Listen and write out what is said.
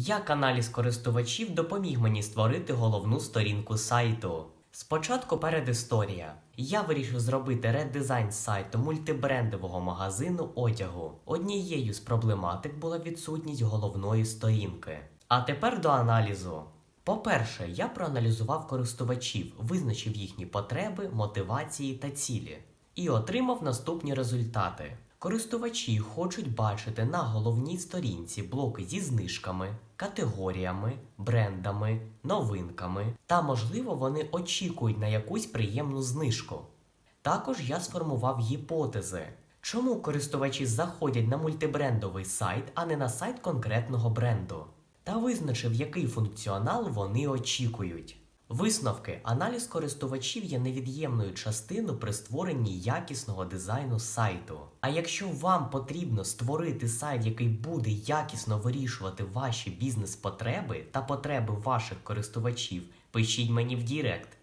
Як аналіз користувачів допоміг мені створити головну сторінку сайту? Спочатку передісторія. Я вирішив зробити редизайн сайту мультибрендового магазину одягу. Однією з проблематик була відсутність головної сторінки. А тепер до аналізу. По-перше, я проаналізував користувачів, визначив їхні потреби, мотивації та цілі і отримав наступні результати. Користувачі хочуть бачити на головній сторінці блоки зі знижками, категоріями, брендами, новинками та, можливо, вони очікують на якусь приємну знижку. Також я сформував гіпотези, чому користувачі заходять на мультибрендовий сайт, а не на сайт конкретного бренду, та визначив, який функціонал вони очікують. Висновки: аналіз користувачів є невід'ємною частиною при створенні якісного дизайну сайту. А якщо вам потрібно створити сайт, який буде якісно вирішувати ваші бізнес-потреби та потреби ваших користувачів, пишіть мені в Дірект.